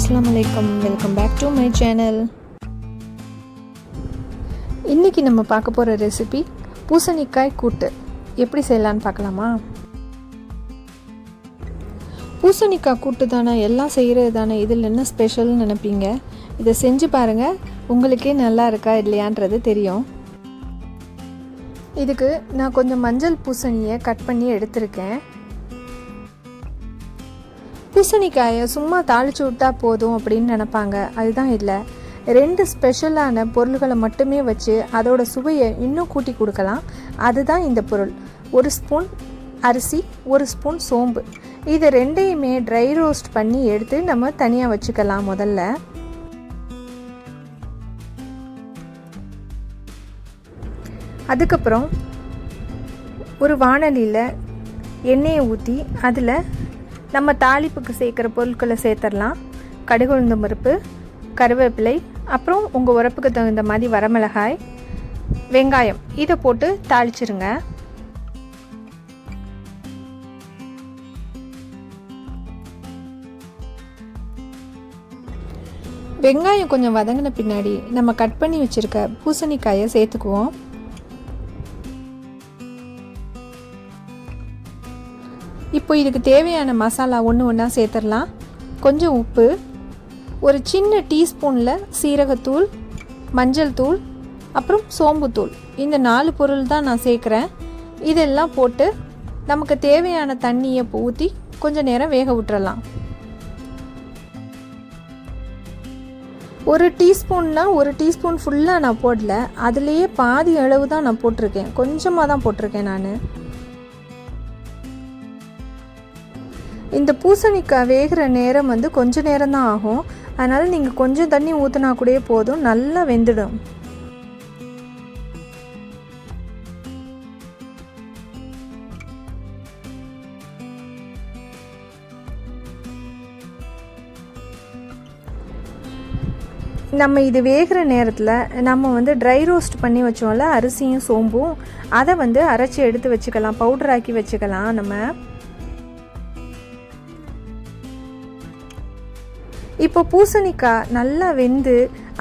அஸ்லாம் வலைக்கம் welcome back to my channel இன்றைக்கி நம்ம பார்க்க போகிற ரெசிபி பூசணிக்காய் கூட்டு. எப்படி செய்யலான்னு பார்க்கலாமா? பூசணிக்காய் கூட்டு தானே எல்லாம் செய்கிறது தானே இதில் என்ன ஸ்பெஷல்னு நினைப்பீங்க? இதை செஞ்சு பாருங்கள் உங்களுக்கே நல்லா இருக்கா இல்லையான்றது தெரியும். இதுக்கு நான் கொஞ்சம் மஞ்சள் பூசணியை கட் பண்ணி எடுத்திருக்கேன். பூசணிக்காயை சும்மா தாளிச்சு விட்டா போதும் அப்படின்னு நினப்பாங்க. அதுதான் இல்லை. ரெண்டு ஸ்பெஷலான பொருள்களை மட்டுமே வச்சு அதோட சுவையை இன்னும் கூட்டி கொடுக்கலாம். அதுதான் இந்த பொருள். ஒரு ஸ்பூன் அரிசி ஒரு ஸ்பூன் சோம்பு. இது ரெண்டையுமே ட்ரை ரோஸ்ட் பண்ணி எடுத்து நம்ம தனியாக வச்சுக்கலாம் முதல்ல. அதுக்கப்புறம் ஒரு வானலியில் எண்ணெயை ஊற்றி அதில் நம்ம தாளிப்புக்கு சேர்க்குற பொருட்களை சேர்த்துடலாம். கடுகு உளுந்து பருப்பு கருவேப்பிலை அப்புறம் உங்கள் உரப்புக்கு தகுந்த மாதிரி வரமிளகாய் வெங்காயம். இதை போட்டு தாளிச்சிருங்க. வெங்காயம் கொஞ்சம் வதங்கின பின்னாடி நம்ம கட் பண்ணி வச்சுருக்க பூசணிக்காயை சேர்த்துக்குவோம். இப்போ இதுக்கு தேவையான மசாலா ஒன்று ஒன்றா சேர்த்துடலாம். கொஞ்சம் உப்பு ஒரு சின்ன டீஸ்பூனில் சீரகத்தூள் மஞ்சள் தூள் அப்புறம் சோம்புத்தூள் இந்த நாலு பொருள் தான் நான் சேர்க்குறேன். இதெல்லாம் போட்டு நமக்கு தேவையான தண்ணியை ஊற்றி கொஞ்சம் நேரம் வேக விட்டுறலாம். ஒரு டீஸ்பூன்னா ஒரு டீஸ்பூன் ஃபுல்லாக நான் போடல. அதுலேயே பாதி அளவு தான் நான் போட்டிருக்கேன். கொஞ்சமாக தான் போட்டிருக்கேன் நான். இந்த பூசணிக்காய் வேகிற நேரம் வந்து கொஞ்ச நேரம் தான் ஆகும். அதனால் நீங்கள் கொஞ்சம் தண்ணி ஊற்றினா கூட போதும். நல்லா வெந்துடும். நம்ம இது வேகிற நேரத்தில் நம்ம வந்து ட்ரை ரோஸ்ட் பண்ணி வச்சோம்ல அரிசியும் சோம்பும் அதை வந்து அரைச்சி எடுத்து வச்சுக்கலாம் பவுடராக்கி வச்சுக்கலாம் நம்ம. இப்போ பூசணிக்காய் நல்லா வெந்து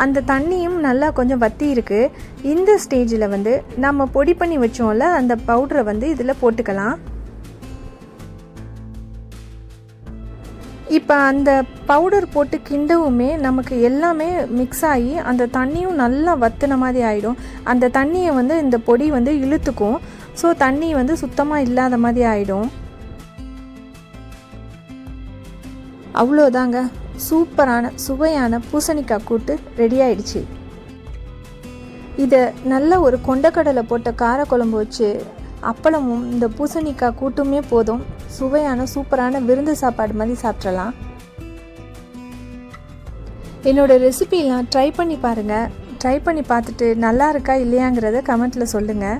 அந்த தண்ணியும் நல்லா கொஞ்சம் வத்தி இருக்குது இந்த ஸ்டேஜில் வந்து நம்ம பொடி பண்ணி வச்சோம்ல அந்த பவுடரை வந்து இதில் போட்டுக்கலாம். இப்போ அந்த பவுடர் போட்டு கிண்டவுமே நமக்கு எல்லாமே மிக்ஸ் ஆகி அந்த தண்ணியும் நல்லா வத்தின மாதிரி ஆகிடும் அந்த தண்ணியை வந்து இந்த பொடி வந்து இழுத்துக்கும். ஸோ தண்ணி வந்து சுத்தமாக இல்லாத மாதிரி ஆகிடும் அவ்வளோதாங்க சூப்பரான சுவையான பூசணிக்காய் கூட்டு ரெடி ஆயிடுச்சு. இதை நல்ல ஒரு கொண்டக்கடலை போட்ட காரக்குழம்பு வச்சு அப்பளமும் இந்த பூசணிக்காய் கூட்டுமே போதும். சுவையான சூப்பரான விருந்து சாப்பாடு மாதிரி சாப்பிட்றலாம் என்னோடய ரெசிபிலாம் ட்ரை பண்ணி பாருங்கள் ட்ரை பண்ணி பார்த்துட்டு நல்லா இருக்கா இல்லையாங்கிறத கமெண்ட்டில் சொல்லுங்கள்